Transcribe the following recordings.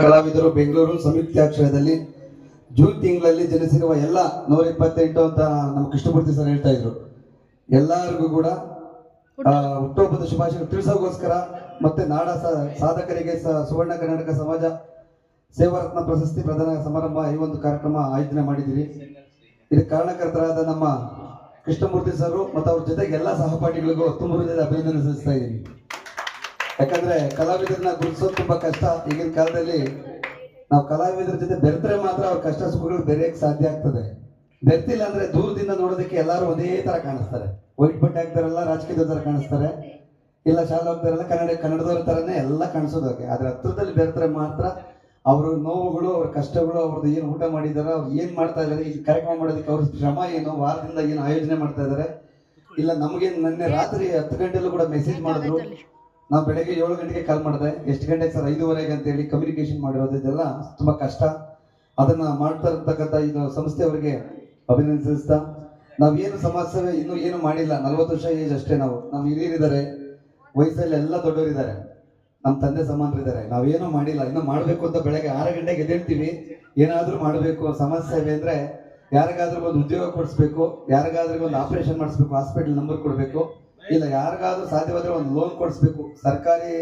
ಕಲಾವಿದರು ಬೆಂಗಳೂರು ಸಂಯುಕ್ತಾಶ್ರಯದಲ್ಲಿ ಜೂನ್ ತಿಂಗಳಲ್ಲಿ ಜನಿಸಿರುವ ಎಲ್ಲ ನೂರ ಇಪ್ಪತ್ತೆಂಟು ಅಂತ ನಮ್ಮ ಕೃಷ್ಣಮೂರ್ತಿ ಸರ್ ಹೇಳ್ತಾ ಇದ್ರು. ಎಲ್ಲರಿಗೂ ಕೂಡ ಹುಟ್ಟುಹಬ್ಬದ ಶುಭಾಶಯ ತಿಳಿಸೋಗೋಸ್ಕರ ಮತ್ತೆ ನಾಡ ಸಾಧಕರಿಗೆ ಸುವರ್ಣ ಕರ್ನಾಟಕ ಸಮಾಜ ಸೇವಾರತ್ನ ಪ್ರಶಸ್ತಿ ಪ್ರದಾನ ಸಮಾರಂಭ ಈ ಒಂದು ಕಾರ್ಯಕ್ರಮ ಆಯೋಜನೆ ಮಾಡಿದ್ದೀರಿ. ಇದಕ್ಕೆ ಕಾರಣಕರ್ತರಾದ ನಮ್ಮ ಕೃಷ್ಣಮೂರ್ತಿ ಸರ್ ಮತ್ತು ಅವ್ರ ಜೊತೆಗೆ ಎಲ್ಲ ಸಹಪಾಠಿಗಳಿಗೂ ತುಂಬ ಹೃದಯದ ಅಭಿನಂದನೆ ಸಲ್ಲಿಸ್ತಾ ಇದ್ದೀನಿ. ಯಾಕಂದ್ರೆ ಕಲಾವಿದರನ್ನ ಗುರುತಿಸೋದು ತುಂಬಾ ಕಷ್ಟ. ಈಗಿನ ಕಾಲದಲ್ಲಿ ನಾವು ಕಲಾವಿದರ ಜೊತೆ ಬೆರೆತ್ರೆ ಮಾತ್ರ ಅವ್ರ ಕಷ್ಟ ಸುಖಗಳು ಬೆರೆಯಕ್ಕೆ ಸಾಧ್ಯ ಆಗ್ತದೆ. ಬೆರ್ತಿಲ್ಲ ಅಂದ್ರೆ ದೂರದಿಂದ ನೋಡೋದಕ್ಕೆ ಎಲ್ಲರೂ ಒಂದೇ ತರ ಕಾಣಿಸ್ತಾರೆ. ವೈಟ್ ಬಟ್ಟೆ ಹಾಕ್ತಾರಲ್ಲ ರಾಜಕೀಯದ ತರ ಕಾಣಿಸ್ತಾರೆ. ಇಲ್ಲ ಶಾಲೆ ಹೋಗ್ತಾರಲ್ಲ ಕನ್ನಡ, ಕನ್ನಡದವ್ರ ತರನೇ ಎಲ್ಲ ಕಾಣಿಸೋದಕ್ಕೆ ಆದ್ರೆ ಹತ್ರದಲ್ಲಿ ಬೆರೆತ್ರೆ ಮಾತ್ರ ಅವ್ರ ನೋವುಗಳು, ಅವ್ರ ಕಷ್ಟಗಳು, ಅವ್ರದ್ದು ಏನು ಊಟ ಮಾಡಿದಾರೆ, ಅವ್ರು ಏನ್ ಮಾಡ್ತಾ ಇದಾರೆ, ಈ ಕಾರ್ಯಕ್ರಮ ಮಾಡೋದಕ್ಕೆ ಅವ್ರ ಶ್ರಮ ಏನು, ವಾರದಿಂದ ಏನು ಆಯೋಜನೆ ಮಾಡ್ತಾ ಇದಾರೆ. ಇಲ್ಲ ನಮಗೆ ನಿನ್ನೆ ರಾತ್ರಿ ಹತ್ತು ಗಂಟೆಲ್ಲೂ ಕೂಡ ಮೆಸೇಜ್ ಮಾಡಿದ್ರು. ನಾವು ಬೆಳಗ್ಗೆ ಏಳು ಗಂಟೆಗೆ ಕಾಲ್ ಮಾಡಿದೆ. ಎಷ್ಟು ಗಂಟೆಗೆ ಸರ್? ಐದುವರೆಗೆ ಅಂತ ಹೇಳಿ ಕಮ್ಯುನಿಕೇಶನ್ ಮಾಡಿರೋದು. ಇದೆಲ್ಲ ತುಂಬಾ ಕಷ್ಟ. ಅದನ್ನ ಮಾಡ್ತಾ ಇರ್ತಕ್ಕಂಥ ಇದು ಸಂಸ್ಥೆಯವರಿಗೆ ಅಭಿನಂದಿಸ್ತಾ ನಾವೇನು ಸಮಾಜ ಸೇವೆ ಇನ್ನೂ ಏನು ಮಾಡಿಲ್ಲ. ನಲ್ವತ್ತು ವರ್ಷ ಏಜ್ ಅಷ್ಟೇ ನಾವು. ನಮ್ಮ ಹಿರಿಯರಿದ್ದಾರೆ. ವಯಸ್ಸಲ್ಲಿ ಎಲ್ಲ ದೊಡ್ಡವರಿದ್ದಾರೆ. ನಮ್ಮ ತಂದೆ ಸಮಾನರಿದ್ದಾರೆ. ನಾವೇನು ಮಾಡಿಲ್ಲ. ಇನ್ನು ಮಾಡಬೇಕು ಅಂತ ಬೆಳಗ್ಗೆ ಆರು ಗಂಟೆಗೆ ಎದ್ದೇಳ್ತೀವಿ. ಏನಾದ್ರೂ ಮಾಡಬೇಕು. ಸಮಾಜ ಸೇವೆ ಅಂದ್ರೆ ಯಾರಿಗಾದ್ರೂ ಒಂದು ಉದ್ಯೋಗ ಕೊಡಿಸ್ಬೇಕು. ಯಾರಿಗಾದ್ರೂ ಒಂದು ಆಪರೇಷನ್ ಮಾಡಿಸ್ಬೇಕು. ಹಾಸ್ಪಿಟಲ್ ನಂಬರ್ ಕೊಡಬೇಕು. ಇಲ್ಲ, ಯಾರಿಗಾದ್ರೂ ಸಾಧ್ಯವಾದ್ರೆ ಒಂದು ಲೋನ್ ಕೊಡಿಸ್ಬೇಕು. ಸರ್ಕಾರಿ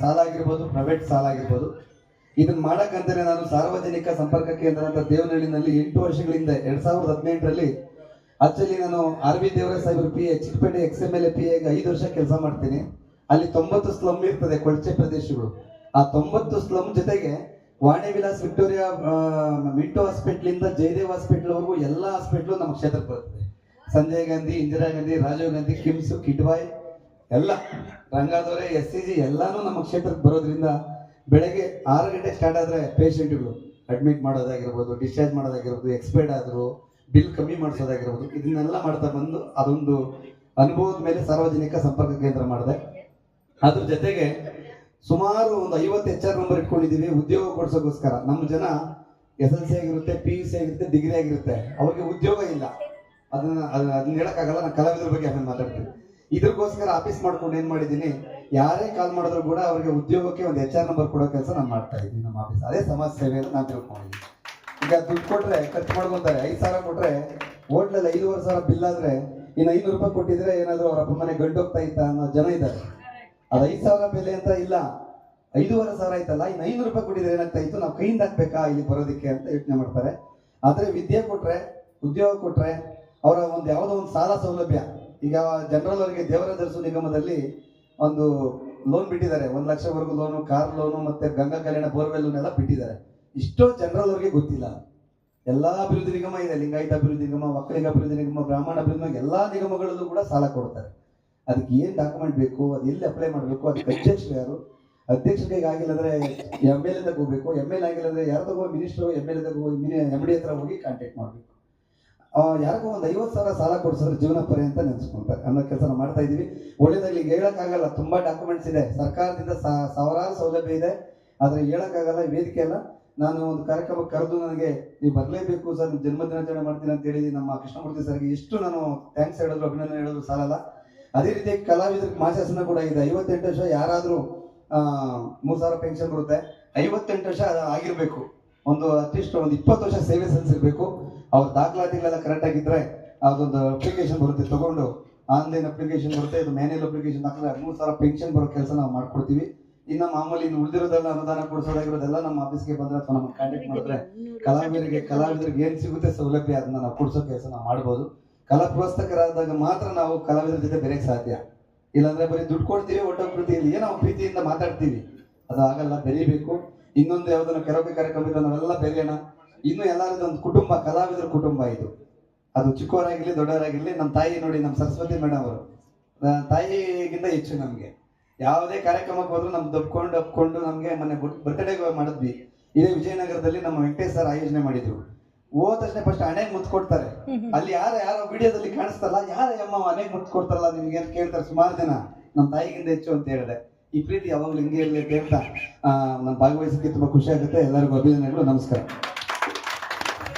ಸಾಲ ಆಗಿರ್ಬೋದು ಪ್ರೈವೇಟ್ ಸಾಲ ಆಗಿರ್ಬೋದು. ಇದನ್ನ ಮಾಡಕ್ಕಂತಾನೆ ನಾನು ಸಾರ್ವಜನಿಕ ಸಂಪರ್ಕ ಕೇಂದ್ರ ಅಂತ ದೇವನಹಳ್ಳಿನಲ್ಲಿ ಎಂಟು ವರ್ಷಗಳಿಂದ ಎರಡ್ ಸಾವಿರದ ಹದಿನೆಂಟರಲ್ಲಿ ಆಕ್ಚುಲಿ ನಾನು ಆರ್ ಬಿ ದೇವರಾಜ್ ಸಾಹೇಬ್ರ P A Chickpet ex M L A P ಎಗೆ ಐದು ವರ್ಷ ಕೆಲಸ ಮಾಡ್ತೀನಿ. ಅಲ್ಲಿ ತೊಂಬತ್ತು ಸ್ಲಮ್ ಇರ್ತದೆ ಕೊಳಚೆ ಪ್ರದೇಶಗಳು. ಆ ತೊಂಬತ್ತು ಸ್ಲಮ್ ಜೊತೆಗೆ Vani Vilas Victoria Minto hospital ಇಂದ ಜಯದೇವ್ ಹಾಸ್ಪಿಟ್ಲ್ವರೆಗೂ ಎಲ್ಲ ಹಾಸ್ಪಿಟ್ಲು ನಮ್ಮ ಕ್ಷೇತ್ರಕ್ಕೆ ಬರ್ತದೆ ಸಂಜಯ್ ಗಾಂಧಿ, ಇಂದಿರಾ ಗಾಂಧಿ, ರಾಜೀವ್ ಗಾಂಧಿ, ಕಿಮ್ಸ್, ಕಿಡ್ವಾಯ್, ಎಲ್ಲ ರಂಗಾದವರೆ ಎಸ್ ಸಿ ಜಿ ಎಲ್ಲಾನು ನಮ್ಮ ಕ್ಷೇತ್ರಕ್ಕೆ ಬರೋದ್ರಿಂದ ಬೆಳಗ್ಗೆ ಆರು ಗಂಟೆ ಸ್ಟಾರ್ಟ್ ಆದ್ರೆ ಪೇಷಂಟ್ಗಳು ಅಡ್ಮಿಟ್ ಮಾಡೋದಾಗಿರ್ಬೋದು ಡಿಸ್ಚಾರ್ಜ್ ಮಾಡೋದಾಗಿರ್ಬೋದು ಎಕ್ಸ್ಪೈರ್ಡ್ ಆದ್ರು ಬಿಲ್ ಕಮ್ಮಿ ಮಾಡಿಸೋದಾಗಿರ್ಬೋದು, ಇದನ್ನೆಲ್ಲ ಮಾಡ್ತಾ ಬಂದು ಅದೊಂದು ಅನುಭವದ ಮೇಲೆ ಸಾರ್ವಜನಿಕ ಸಂಪರ್ಕ ಕೇಂದ್ರ ಮಾಡಿದೆ. ಅದ್ರ ಜೊತೆಗೆ ಸುಮಾರು ಒಂದು ಐವತ್ತು ಎಚ್ ಆರ್ ನಂಬರ್ ಇಟ್ಕೊಂಡಿದ್ದೀವಿ ಉದ್ಯೋಗ ಕೊಡ್ಸೋಕ್ಕೋಸ್ಕರ ನಮ್ಮ ಜನ ಎಸ್ ಎಲ್ ಸಿ ಆಗಿರುತ್ತೆ ಪಿ ಯು ಸಿ ಆಗಿರುತ್ತೆ ಡಿಗ್ರಿ ಆಗಿರುತ್ತೆ. ಅವ್ರಿಗೆ ಉದ್ಯೋಗ ಇಲ್ಲ. ಅದನ್ನ ಅದನ್ನ ಹೇಳಕ್ಕಾಗಲ್ಲ, ನಾನು ಕಲಾವಿದರ ಬಗ್ಗೆ ಆಮೇಲೆ ಮಾತಾಡ್ತೀನಿ. ಇದಕ್ಕೋಸ್ಕರ ಆಫೀಸ್ ಮಾಡ್ಕೊಂಡು ಏನ್ ಮಾಡಿದ್ದೀನಿ, ಯಾರೇ ಕಾಲ್ ಮಾಡಿದ್ರು ಕೂಡ ಅವ್ರಿಗೆ ಉದ್ಯೋಗಕ್ಕೆ ಒಂದು ಎಚ್ ಆರ್ ನಂಬರ್ ಕೊಡೋ ಕೆಲಸ ನಾನು ಮಾಡ್ತಾ ಇದ್ದೀನಿ ನಮ್ಮ ಆಫೀಸ್. ಅದೇ ಸಮಾಜ ಸೇವೆ ಅಂತ ನಾನು ತಿಳ್ಕೊಂಡಿದ್ದೀನಿ. ಈಗ ದುಡ್ಡು ಕೊಟ್ರೆ, ಖರ್ಚು ಮಾಡ್ಕೊಂತಾರೆ, ಐದು ಸಾವಿರ ಕೊಟ್ರೆ, ಹೋಟ್ಲಲ್ಲಿ ಐದೂವರೆ ಸಾವಿರ ಬಿಲ್ ಆದ್ರೆ, ಇನ್ನು ಐನೂರು ರೂಪಾಯಿ ಕೊಟ್ಟಿದ್ರೆ ಏನಾದ್ರು ಅವ್ರ ಅಪ್ಪ ಮನೆ ಗಂಡು ಹೋಗ್ತಾ ಇತ್ತ ಅನ್ನೋ ಜನ ಇದ್ದಾರೆ. ಅದು ಐದು ಸಾವಿರ ಬೆಲೆ ಅಂತ ಇಲ್ಲ. ಐದೂವರೆ ಸಾವಿರ ಆಯ್ತಲ್ಲ, ಇನ್ನು ಐನೂರು ರೂಪಾಯಿ ಕೊಟ್ಟಿದ್ರೆ ಏನಾಗ್ತಾ ಇತ್ತು? ನಾವು ಕೈಯಿಂದ ಹಾಕ್ಬೇಕಾ ಇಲ್ಲಿ ಬರೋದಕ್ಕೆ ಅಂತ ಯೋಚನೆ ಮಾಡ್ತಾರೆ. ಆದ್ರೆ ವಿದ್ಯೆ ಕೊಟ್ರೆ, ಉದ್ಯೋಗ ಕೊಟ್ರೆ ಅವರ ಒಂದು ಯಾವುದೋ ಒಂದು ಸಾಲ ಸೌಲಭ್ಯ. ಈಗ ಜನರಲ್ ಅವರಿಗೆ ದೇವರ ದರ್ಸು ನಿಗಮದಲ್ಲಿ ಒಂದು ಲೋನ್ ಬಿಟ್ಟಿದ್ದಾರೆ. ಒಂದು ಲಕ್ಷವರೆಗೂ ಲೋನು ಕಾರ್ ಲೋನು ಮತ್ತೆ ಗಂಗಾ ಕಲ್ಯಾಣ ಬೋರ್ವೆಲ್ ಎಲ್ಲ ಬಿಟ್ಟಿದ್ದಾರೆ. ಇಷ್ಟೋ ಜನರಲ್ ಅವರಿಗೆ ಗೊತ್ತಿಲ್ಲ. ಎಲ್ಲಾ ಅಭಿವೃದ್ಧಿ ನಿಗಮ ಇದೆ. ಲಿಂಗಾಯತ ಅಭಿವೃದ್ಧಿ ನಿಗಮ ಒಕ್ಕಲಿಗ ಅಭಿವೃದ್ಧಿ ನಿಗಮ, ಬ್ರಾಹ್ಮಣ ಅಭಿವೃದ್ಧಿ ನಿಗಮ, ಎಲ್ಲ ನಿಗಮಗಳಲ್ಲೂ ಕೂಡ ಸಾಲ ಕೊಡ್ತಾರೆ. ಅದಕ್ಕೆ ಏನ್ ಡಾಕ್ಯುಮೆಂಟ್ ಬೇಕು? ಅದು ಎಲ್ಲಿ ಅಪ್ಲೈ ಮಾಡಬೇಕು? ಅದಕ್ಕೆ ಅಧ್ಯಕ್ಷರು ಯಾರು? ಅಧ್ಯಕ್ಷರಿಗೆ ಆಗಿಲ್ಲ ಅಂದ್ರೆ ಎಂ ಎಲ್ ಎದಾಗ ಹೋಗ್ಬೇಕು. ಎಂ ಎಲ್ ಆಗಿಲ್ಲ ಅಂದ್ರೆ ಯಾರದಾಗ ಹೋಗಿ ಮಿನಿಸ್ಟರ್ ಎಂ ಎಲ್ ಎದಾಗ ಹೋಗಿ ಎಂ ಡಿ ಹತ್ರ ಹೋಗಿ ಕಾಂಟ್ಯಾಕ್ಟ್ ಮಾಡಬೇಕು. ಯಾರಿಗೋ ಒಂದು ಐವತ್ತು ಸಾವಿರ ಸಾಲ ಕೊಡಿಸಿದ್ರೆ ಜೀವನ ಪರ್ಯಂತ ನೆನೆಸ್ಕೊಂತಾರೆ. ಅನ್ನೋ ಕೆಲಸ ಮಾಡ್ತಾ ಇದೀವಿ ಒಳ್ಳೇದಾಗ್ಲಿ ಹೇಳಕ್ಕಾಗಲ್ಲ, ತುಂಬಾ ಡಾಕ್ಯುಮೆಂಟ್ಸ್ ಇದೆ. ಸರ್ಕಾರದಿಂದ ಸಾವಿರಾರು ಸೌಲಭ್ಯ ಇದೆ. ಆದ್ರೆ ಹೇಳೋಕ್ಕಾಗಲ್ಲ, ವೇದಿಕೆ ಅಲ್ಲ. ನಾನು ಒಂದು ಕಾರ್ಯಕ್ರಮ ಕರೆದು ನನಗೆ, ನೀವು ಬರಲೇಬೇಕು ಸರ್ ನಿಮ್ಮ ಜನ್ಮದಿನಾಚರಣೆ ಮಾಡ್ತೀನಿ ಅಂತ ಹೇಳಿ ನಮ್ಮ ಕೃಷ್ಣಮೂರ್ತಿ ಸರ್ಗೆ ಎಷ್ಟು ನಾನು ಥ್ಯಾಂಕ್ಸ್ ಹೇಳಿದ್ರು, ಅಭಿನಂದನೆ ಹೇಳಿದ್ರು, ಸಾಲಲ್ಲ. ಅದೇ ರೀತಿ ಕಲಾವಿದರಿಗೆ ಮಾಸಾಸನ ಕೂಡ ಇದೆ. ಐವತ್ತೆಂಟು ವರ್ಷ ಯಾರಾದರೂ ಮೂರು ಸಾವಿರ ಪೆನ್ಷನ್ ಬರುತ್ತೆ. ಐವತ್ತೆಂಟು ವರ್ಷ ಆಗಿರ್ಬೇಕು. ಒಂದು ಅಟ್ಲೀಸ್ಟ್ ಒಂದು ಇಪ್ಪತ್ತು ವರ್ಷ ಸೇವೆ ಸಲ್ಲಿಸಿರ್ಬೇಕು. ಅವ್ರ ದಾಖಲಾತಿಗಳೆಲ್ಲ ಕರೆಕ್ಟ್ ಆಗಿದ್ರೆ ಅದೊಂದು ಅಪ್ಲಿಕೇಶನ್ ಬರುತ್ತೆ ತಗೊಂಡು ಆನ್ಲೈನ್ ಅಪ್ಲಿಕೇಶನ್ ಬರುತ್ತೆ ಇದು ಮ್ಯಾನ್ಯಲ್ ಅಪ್ಲಿಕೇಶನ್ ಹಾಕಿದ್ರೆ ಮೂರು ಸಾವಿರ ಪೆನ್ಷನ್ ಬರೋ ಕೆಲಸ ನಾವು ಮಾಡ್ಕೊಡ್ತೀವಿ. ಇನ್ನು ಮಾಮೂಲಿ ಇನ್ನು ಉಳಿದಿರೋದೆಲ್ಲ ಅನುದಾನ ಕೊಡಿಸೋದಾಗಿರೋದೆಲ್ಲ ನಮ್ಮ ಆಫೀಸ್ಗೆ ಬಂದ್ರೆ ಅಥವಾ ನಮ್ಮ ಕಾಂಟ್ಯಾಕ್ಟ್ ಮಾಡಿದ್ರೆ ಕಲಾವಿದರಿಗೆ ಕಲಾವಿದರಿಗೆ ಏನ್ ಸಿಗುತ್ತೆ ಸೌಲಭ್ಯ ಅದನ್ನ ನಾವು ಕೊಡಿಸೋ ಕೆಲಸ ನಾವು ಮಾಡ್ಬೋದು. ಕಲಾ ಪ್ರೋತ್ಸಾಹಕರಾದಾಗ ಮಾತ್ರ ನಾವು ಕಲಾವಿದರ ಜೊತೆ ಬೆರೆಯಕ್ಕೆ ಸಾಧ್ಯ. ಇಲ್ಲಾಂದ್ರೆ ಬರೀ ದುಡ್ಡು ಕೊಡ್ತೀವಿ ಒಟ್ಟ ಪ್ರೀತಿಯಲ್ಲಿ ಏನೋ ಪ್ರೀತಿಯಿಂದ ಮಾತಾಡ್ತೀವಿ. ಅದು ಆಗಲ್ಲ ಬೆರೀಬೇಕು. ಇನ್ನೊಂದು ಯಾವ್ದನ್ನ ಕೆರೋಬಿ ಕಾರ್ಯಕ್ರಮ ಇದ್ರೆ ನಾವೆಲ್ಲ ಬೆರೆಯೋಣ ಇನ್ನು ಎಲ್ಲಾರದ ಒಂದು ಕುಟುಂಬ ಕಲಾವಿದರ ಕುಟುಂಬ ಇದು. ಅದು ಚಿಕ್ಕವರಾಗಿರ್ಲಿ ದೊಡ್ಡವರಾಗಿರ್ಲಿ ನಮ್ಮ ತಾಯಿ ನೋಡಿ ನಮ್ಮ ಸರಸ್ವತಿ ಮೇಡಮ್ ಅವರು. ತಾಯಿಗಿಂತ ಹೆಚ್ಚು ನಮ್ಗೆ. ಯಾವುದೇ ಕಾರ್ಯಕ್ರಮಕ್ಕೆ ಹೋದ್ರು ನಮ್ ದಬ್ಕೊಂಡು ಅಪ್ಕೊಂಡು ನಮ್ಗೆ ಮೊನ್ನೆ ಬರ್ತ್ಡೇ ಮಾಡಿದ್ವಿ. ಇದೇ ವಿಜಯನಗರದಲ್ಲಿ ನಮ್ಮ ವೆಂಕಟೇಶ್ ಸರ್ ಆಯೋಜನೆ ಮಾಡಿದ್ರು. ಹೋದ ತಕ್ಷಣ ಫಸ್ಟ್ ಹಣೆ ಮುತ್ತು ಕೊಡ್ತಾರೆ. ಅಲ್ಲಿ ಯಾರ ಯಾರ ವಿಡಿಯೋದಲ್ಲಿ ಕಾಣಿಸ್ತಲ್ಲ ಯಾರ ಅಮ್ಮ ಹಣೆಗೆ ಮುತ್ತು ಕೊಡ್ತಾರಲ್ಲ ನಿಮ್ಗೆ ಅಂತ ಕೇಳ್ತಾರೆ ಸುಮಾರು ಜನ. ನಮ್ಮ ತಾಯಿಗಿಂತ ಹೆಚ್ಚು ಅಂತ ಹೇಳಿದೆ. ಈ ಪ್ರೀತಿ ಯಾವಾಗಲೂ ಹಿಂಗೆ ಇರಲಿ ಅಂತ ನಾನು ಭಾಗವಹಿಸಕ್ಕೆ ತುಂಬಾ ಖುಷಿ ಆಗುತ್ತೆ. ಎಲ್ಲರಿಗೂ ಅಭಿನಂದನೆಗಳು. ನಮಸ್ಕಾರ.